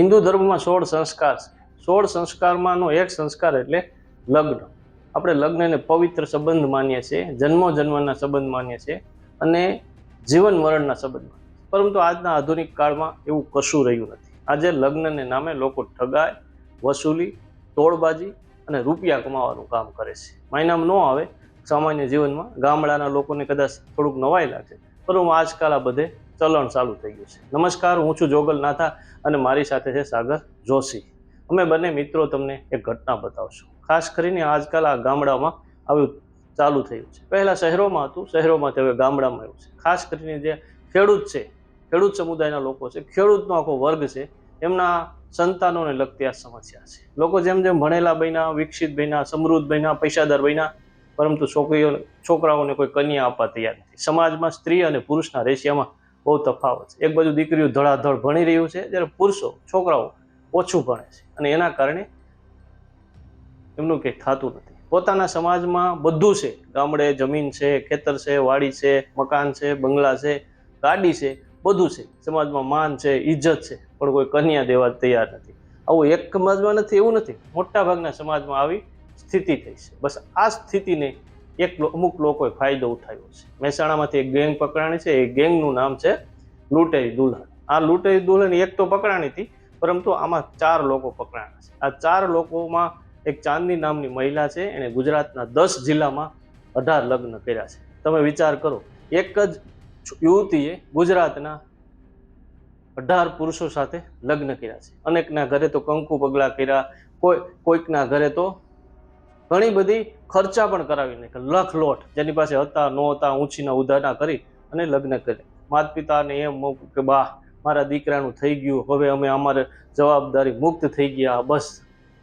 હિન્દુ ધર્મમાં સોળ સંસ્કાર છે. સોળ સંસ્કારમાંનો એક સંસ્કાર એટલે લગ્ન. આપણે લગ્નને પવિત્ર સંબંધ માનીએ છીએ, જન્મો જન્મના સંબંધ માનીએ છીએ અને જીવન મરણના સંબંધ પરંતુ આજના આધુનિક કાળમાં એવું કશું રહ્યું નથી. આજે લગ્નને નામે લોકો ઠગાય, વસૂલી, તોડબાજી અને રૂપિયા કમાવાનું કામ કરે છે. માયનામ ન આવે. સામાન્ય જીવનમાં ગામડાના લોકોને કદાચ થોડુંક નવાઈ લાગે. પરંતુ આજકાલ આ બધે ચલણ ચાલુ થઈ ગયું છે. નમસ્કાર, હું છું જોગલ નાથા અને મારી સાથે છે સાગર જોશી. અમે બંને મિત્રો તમને એક ઘટના બતાવશું. ખાસ કરીને આજકાલ આ ગામડામાં આવ્યું ચાલુ થયું છે. પહેલાં શહેરોમાં હતું શહેરોમાંથી હવે ગામડામાં આવ્યું છે. ખાસ કરીને જે ખેડૂત છે, ખેડૂત સમુદાયના લોકો છે, ખેડૂતનો આખો વર્ગ છે, એમના સંતાનોને લગતી આ સમસ્યા છે. લોકો જેમ જેમ ભણેલા બન્યા, વિકસિત બન્યા, સમૃદ્ધ બન્યા, પૈસાદાર બન્યા, પરંતુ છોકરીઓ, છોકરાઓને કોઈ કન્યા આપવા તૈયાર નથી. સમાજમાં સ્ત્રી અને પુરુષના રેશિયામાં બહુ તફાવત છે. એક બાજુ દીકરીઓ ધડાધડ ભણી રહ્યું છે, જ્યારે પુરુષો, છોકરાઓ ઓછું ભણે છે. અને એના કારણે એમનું કંઈ થતું નથી. પોતાના સમાજમાં બધું છે. ગામડે જમીન છે, ખેતર છે, વાડી છે, મકાન છે, બંગલા છે, ગાડી છે, બધું છે. સમાજમાં માન છે ઇજ્જત છે. પણ કોઈ કન્યા દેવા તૈયાર નથી. આવું એક સમાજમાં નથી, એવું નથી. મોટા ભાગના સમાજમાં આવી સ્થિતિ થઈ છે. બસ આ સ્થિતિને એક અમુક લોકોએ ફાયદો ઉઠાવ્યો છે. મહેસાણામાંથી એક ગેંગ પકડાણી છે. એ ગેંગનું નામ છે લૂંટેરી દુલ્હન. આ લૂંટેરી દુલ્હન એક તો પકડાણી હતી, પરંતુ આમાં ચાર લોકો પકડાણા છે. આ ચાર લોકોમાં એક ચાંદની નામની મહિલા છે. એણે ગુજરાતના દસ જિલ્લામાં અઢાર લગ્ન કર્યા છે. તમે વિચાર કરો, એક જ યુવતીએ ગુજરાતના અઢાર પુરુષો સાથે લગ્ન કર્યા છે. અનેકના ઘરે તો કંકુ પગલા કર્યા, કોઈ કોઈકના ઘરે તો ઘણી બધી ખર્ચા પણ કરાવી નાખ્યા. લખ લોટ. જેની પાસે હતા નહોતા ઊંચીના ઉધારા કરી અને લગ્ન કરે માતા પિતાને એમ કે, બા, મારા દીકરાનું થઈ ગયું. હવે અમે અમારે જવાબદારી મુક્ત થઈ ગયા. બસ.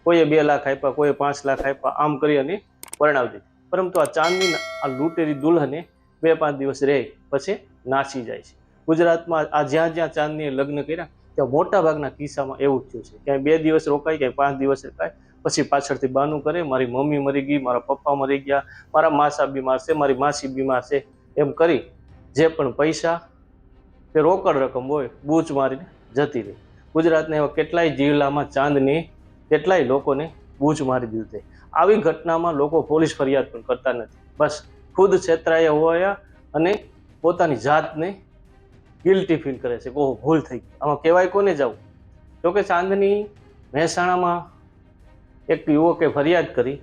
કોઈએ બે લાખ આપ્યા, કોઈએ પાંચ લાખ આપ્યા. આમ કરી અને પરણાવી દીધી. પરંતુ આ ચાંદની, આ લૂંટેરી દુલ્હને બે પાંચ દિવસ રહે, પછી નાસી જાય છે. ગુજરાતમાં આ જ્યાં જ્યાં ચાંદનીએ લગ્ન કર્યા, ત્યાં મોટા ભાગના કિસ્સામાં એવું જ થયું છે. ક્યાંય બે દિવસ રોકાય, ક્યાંય પાંચ દિવસ રોકાય. પછી પાછળથી બાનું કરે, મારી મમ્મી મરી ગઈ, મારા પપ્પા મરી ગયા, મારા માસા બીમાર છે, મારી માસી બીમાર છે, એમ કરી જે પણ પૈસા કે રોકડ રકમ હોય, બૂચ મારીને જતી રહી. ગુજરાતના એવા કેટલાય જિલ્લામાં ચાંદની, કેટલાય લોકોને બૂચ મારી દીધું છે આવી ઘટનામાં લોકો પોલીસ ફરિયાદ પણ કરતા નથી. બસ, ખુદ છેતરાયા હોયા અને પોતાની જાતને ગિલ્ટી ફીલ કરે છે ઓહો, ભૂલ થઈ ગઈ. આમાં કહેવાય કોને જવું? જોકે ચાંદની મહેસાણામાં એક યુવકે ફરિયાદ કરી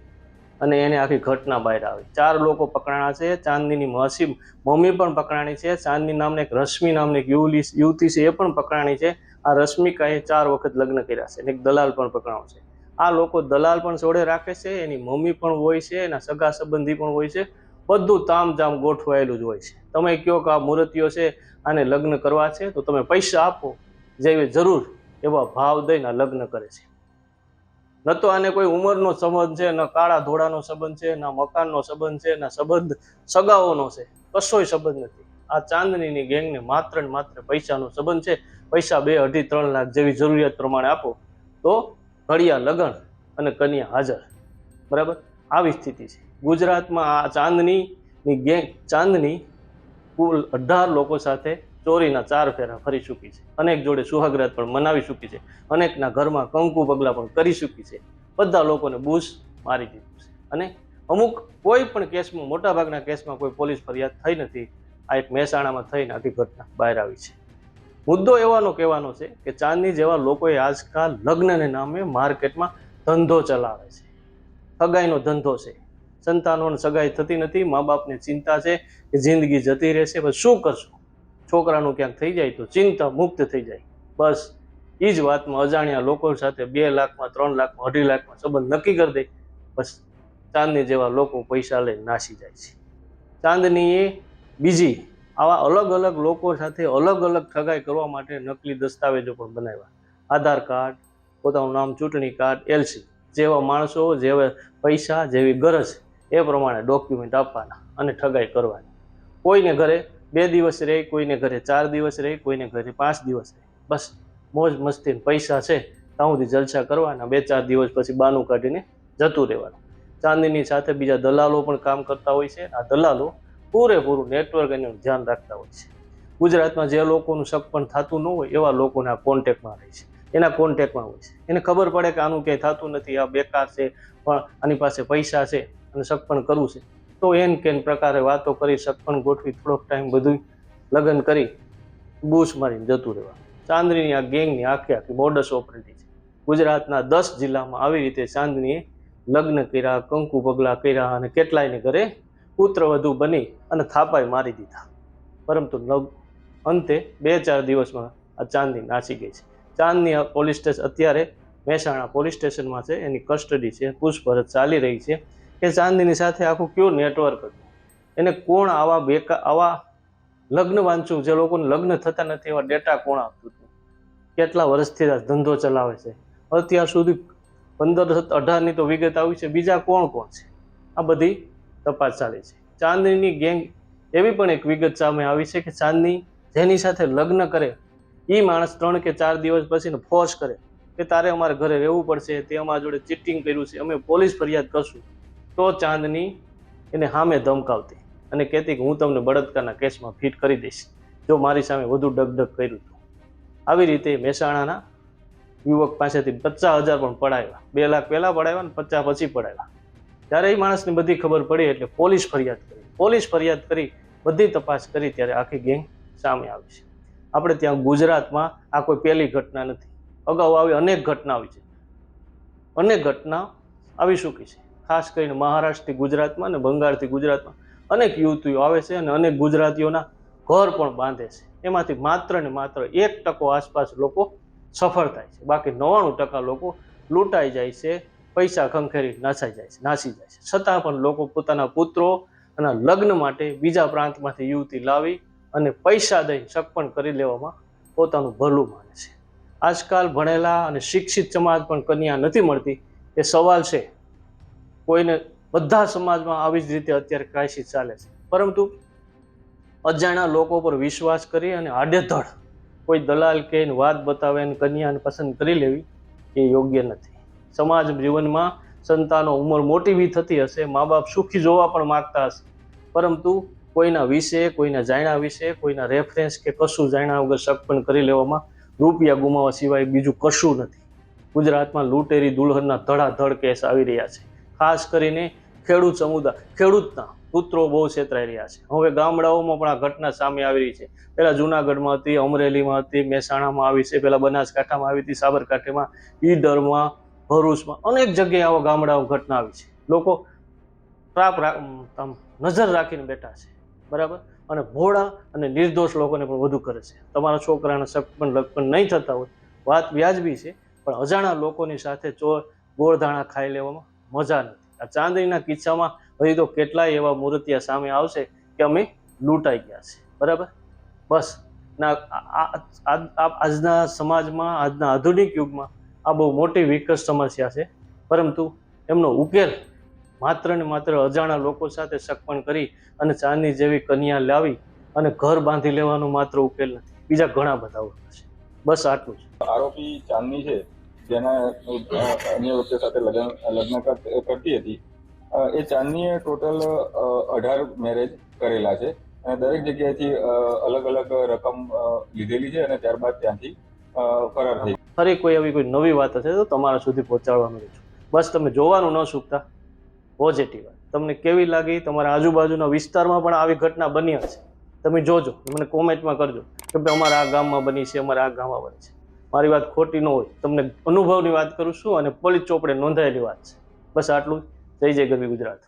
અને એને આખી ઘટના બહાર આવી. ચાર લોકો પકડાણા છે. ચાંદનીની મસી મમ્મી પણ પકડાણી છે. ચાંદની નામની એક રશ્મિ નામની એક યુવલી યુવતી છે એ પણ પકડાણી છે. આ રશ્મિકાએ ચાર વખત લગ્ન કર્યા છે અને એક દલાલ પણ પકડાણો છે. આ લોકો દલાલ પણ જોડે રાખે છે. એની મમ્મી પણ હોય છે. એના સગા સંબંધી પણ હોય છે. બધું તામઝામ ગોઠવાયેલું જ હોય છે. તમે કહો કે આ મૂર્તિઓ છે આને લગ્ન કરવા છે તો તમે પૈસા આપો. જેવી જરૂર એવા ભાવ દઈને લગ્ન કરે છે. ન તો આને કોઈ ઉંમરનો સંબંધ છે, ન કાળા ધોળાનો સંબંધ છે, ના મકાનનો સંબંધ છે, ના સંબંધ સગાઓનો છે. કશોય સંબંધ નથી. આ ચાંદનીની ગેંગને માત્ર ને માત્ર પૈસાનો સંબંધ છે. પૈસા બે, અઢી, ત્રણ લાખ જેવી જરૂરિયાત પ્રમાણે આપો તો ઘડિયા લગન અને કન્યા હાજર. બરાબર? આવી સ્થિતિ છે. ગુજરાતમાં આ ચાંદનીની ગેંગ, ચાંદની કુલ અઢાર લોકો સાથે ચોરીના ચાર ફેરા ફરી ચૂકી છે. અનેક જોડે સુહાગરાત પણ મનાવી ચૂકી છે. અનેકના ઘરમાં કંકુ પગલા પણ કરી ચૂકી છે. બધા લોકોને બૂસ મારી દીધું છે. અને અમુક કોઈ પણ કેસમાં, મોટાભાગના કેસમાં કોઈ પોલીસ ફરિયાદ થઈ નથી. આ એક મહેસાણામાં થઈને આખી ઘટના બહાર આવી છે. મુદ્દો એવાનો કહેવાનો છે કે ચાંદની જેવા લોકોએ આજકાલ લગ્નને નામે માર્કેટમાં ધંધો ચલાવે છે. સગાઈનો ધંધો છે. સંતાનોને સગાઈ થતી નથી, મા બાપને ચિંતા છે કે જિંદગી જતી રહેશે, પણ શું કરશું? છોકરાનું ક્યાંક થઈ જાય તો ચિંતા મુક્ત થઈ જાય. બસ એ જ વાતમાં અજાણ્યા લોકો સાથે બે લાખમાં, ત્રણ લાખમાં, અઢી લાખમાં સંબંધ નક્કી કરી દે. બસ, ચાંદની જેવા લોકો પૈસા લઈ નાસી જાય છે. ચાંદની એ બીજી આવા અલગ અલગ લોકો સાથે અલગ અલગ ઠગાઈ કરવા માટે નકલી દસ્તાવેજો પણ બનાવ્યા. આધાર કાર્ડ, પોતાનું નામ ચૂંટણી કાર્ડ, એલસી જેવા માણસો, જેવા પૈસા, જેવી ગરજ એ પ્રમાણે ડોક્યુમેન્ટ આપવાના અને ઠગાઈ કરવાની. કોઈને ઘરે બે દિવસ રહે, કોઈને ઘરે ચાર દિવસ રહે, કોઈને ઘરે પાંચ દિવસ રહે. બસ, મોજ મસ્તી પૈસા છે, ત્યાં સુધી જલસા કરવાના. બે ચાર દિવસ પછી બાનું કાઢીને જતું રહેવાનું. ચાંદીની સાથે બીજા દલાલો પણ કામ કરતા હોય છે. આ દલાલો પૂરેપૂરું નેટવર્ક એનું ધ્યાન રાખતા હોય છે. ગુજરાતમાં જે લોકોનું શક પણ થતું ન હોય, એવા લોકોને કોન્ટેક્ટમાં રહે છે. એના કોન્ટેક્ટમાં હોય છે. એને ખબર પડે કે આનું ક્યાંય થતું નથી, આ બેકાર છે, પણ આની પાસે પૈસા છે અને શક પણ કરવું છે. તો એન કેન પ્રકારે વાતો કરી સગપણ ગોઠવી થોડોક ટાઈમ બધું લગ્ન કરી, બૂસ મારીને જતું રહેવા ચાંદનીની આ ગેંગની આખી આખી મોડસ ઓપરેટી છે. ગુજરાતના દસ જિલ્લામાં આવી રીતે ચાંદનીએ લગ્ન કર્યા, કંકુ પગલા કર્યા અને કેટલાયને ઘરે પુત્રવધુ બની અને થાપાઈ મારી દીધા. પરંતુ લગ અંતે બે ચાર દિવસમાં આ ચાંદની નાસી ગઈ છે. ચાંદની પોલીસ સ્ટેશન અત્યારે મહેસાણા પોલીસ સ્ટેશનમાં છે. એની કસ્ટડી છે. પૂછપરછ ચાલી રહી છે. કે ચાંદીની સાથે આખું કયું નેટવર્ક હતું. એને કોણ આવા બેકા, આવા લગ્ન વાંચું? જે લોકોને લગ્ન થતા નથી, એવા ડેટા કોણ આપતું હતું? કેટલા વર્ષથી આ ધંધો ચલાવે છે? અત્યાર સુધી પંદર અઢારની તો વિગત આવી છે. બીજા કોણ કોણ છે? આ બધી તપાસ ચાલે છે. ચાંદનીની ગેંગ એવી પણ એક વિગત સામે આવી છે કે ચાંદની જેની સાથે લગ્ન કરે એ માણસ ત્રણ કે ચાર દિવસ પછીને ફોર્સ કરે કે તારે અમારે ઘરે રહેવું પડશે તે અમારા જોડે ચીટિંગ કર્યું છે, અમે પોલીસ ફરિયાદ કરશું. તો ચાંદની એને સામે ધમકાવતી અને કહેતી કે હું તમને બળાત્કારના કેસમાં ફિટ કરી દઈશ. જો મારી સામે વધુ ડગડગ કર્યું તો. આવી રીતે મહેસાણાના યુવક પાસેથી પચાસ હજાર પણ પડાવ્યા. બે લાખ પહેલાં પડાવ્યા ને પચાસ પછી પડાવ્યા. ત્યારે એ માણસને બધી ખબર પડી એટલે પોલીસ ફરિયાદ કરી. પોલીસ ફરિયાદ કરી, બધી તપાસ કરી ત્યારે આખી ગેંગ સામે આવી છે. આપણે ત્યાં ગુજરાતમાં આ કોઈ પહેલી ઘટના નથી. અગાઉ આવી અનેક ઘટના આવી છે. અનેક ઘટના આવી ચૂકી છે. ખાસ કરીને મહારાષ્ટ્રથી ગુજરાતમાં અને બંગાળથી ગુજરાતમાં અનેક યુવતીઓ આવે છે અને અનેક ગુજરાતીઓના ઘર પણ બાંધે છે. એમાંથી માત્ર ને માત્ર એક ટકો આસપાસ લોકો સફળ થાય છે. બાકી નવ્વાણું ટકા લોકો લૂંટાઈ જાય છે, પૈસા ખંખેરી નાસાઈ જાય છે, નાસી જાય છે. છતાં પણ લોકો પોતાના પુત્રો અને લગ્ન માટે બીજા પ્રાંતમાંથી યુવતી લાવી અને પૈસા દઈ સગપણ કરી લેવામાં પોતાનું ભલું માને છે. આજકાલ ભણેલા અને શિક્ષિત સમાજ પણ કન્યા નથી મળતી. એ સવાલ છે કોઈને બધા સમાજમાં આવી જ રીતે અત્યારે ક્રાઇસિસ ચાલે છે. પરંતુ અજાણ્યા લોકો પર વિશ્વાસ કરી અને આડેધડ કોઈ દલાલ કે એને વાત બતાવે અને કન્યાને પસંદ કરી લેવી એ યોગ્ય નથી. સમાજ જીવનમાં સંતાનો ઉંમર મોટી બી થતી હશે મા બાપ સુખી જોવા પણ માગતા હશે. પરંતુ કોઈના વિશે, કોઈના જાણ્યા વિશે, કોઈના રેફરન્સ કે કશું જાણ્યા વગર શક પણ કરી લેવામાં રૂપિયા ગુમાવવા સિવાય બીજું કશું નથી. ગુજરાતમાં લૂંટેરી દુલ્હનના ધડાધડ કેસ આવી રહ્યા છે. ખાસ કરીને ખેડૂત સમુદાય, ખેડૂતના પુત્રો બહુ છેતરાઈ રહ્યા છે. હવે ગામડાઓમાં પણ આ ઘટના સામે આવી રહી છે. પહેલાં જુનાગઢમાં હતી, અમરેલીમાં હતી, મહેસાણામાં આવી છે, પહેલાં બનાસકાંઠામાં આવી હતી, સાબરકાંઠામાં, ઈડરમાં, ભરૂચમાં, અનેક જગ્યાએ આવા ગામડાઓ ઘટના આવી છે. લોકો પ્રાપ નજર રાખીને બેઠા છે. બરાબર? અને ભોળા અને નિર્દોષ લોકોને પણ વધુ કરે છે. તમારા છોકરાના સપન લગપણ નહીં થતા હોય. વાત વ્યાજબી છે, પણ અજાણા લોકોની સાથે ચોર, ગોળધાણા ખાઈ લેવામાં મજા નથી આ ચાંદનીના કિસ્સામાં હજી તો કેટલાય એવા મૂર્તિયા સામે આવશે કે અમે લૂંટાઈ ગયા છે. બરાબર? બસ. ના, આ- આજના સમાજમાં, આજના આધુનિક યુગમાં આ બહુ મોટી વિકટ સમસ્યા છે. પરંતુ એમનો ઉકેલ માત્ર ને માત્ર અજાણા લોકો સાથે સગપણ કરી અને ચાંદની જેવી કન્યા લાવી અને ઘર બાંધી લેવાનો માત્ર ઉકેલ નથી. બીજા ઘણા બધા ઉકેલ છે. બસ આટલું જ. આરોપી ચાંદની છે. જેના અન્ય વ્યક્તિ સાથે લગ્ન લગ્ન કર- કરતી હતી. એ ચાંદનીએ ટોટલ અઢાર મેરેજ કરેલા છે. અને દરેક જગ્યાએથી અલગ અલગ રકમ લીધેલી છે અને ત્યારબાદ ત્યાંથી ફરાર થઈ ફરી કોઈ એવી કોઈ નવી વાત હશે તો તમારા સુધી પહોંચાડવાનું છું. બસ તમે જોવાનું ન ચૂકતા પોઝિટિવ તમને કેવી લાગી? તમારા આજુબાજુના વિસ્તારમાં પણ આવી ઘટના બની હશે. તમે જોજો. મને કોમેન્ટમાં કરજો કે ભાઈ અમારા આ ગામમાં બની છે, અમારા આ ગામમાં બની છે. મારી વાત ખોટી ન હોય. તમને અનુભવની વાત કરું છું અને પોલીસ ચોપડે નોંધાયેલી વાત છે. બસ આટલું. જય જય ગરવી ગુજરાત.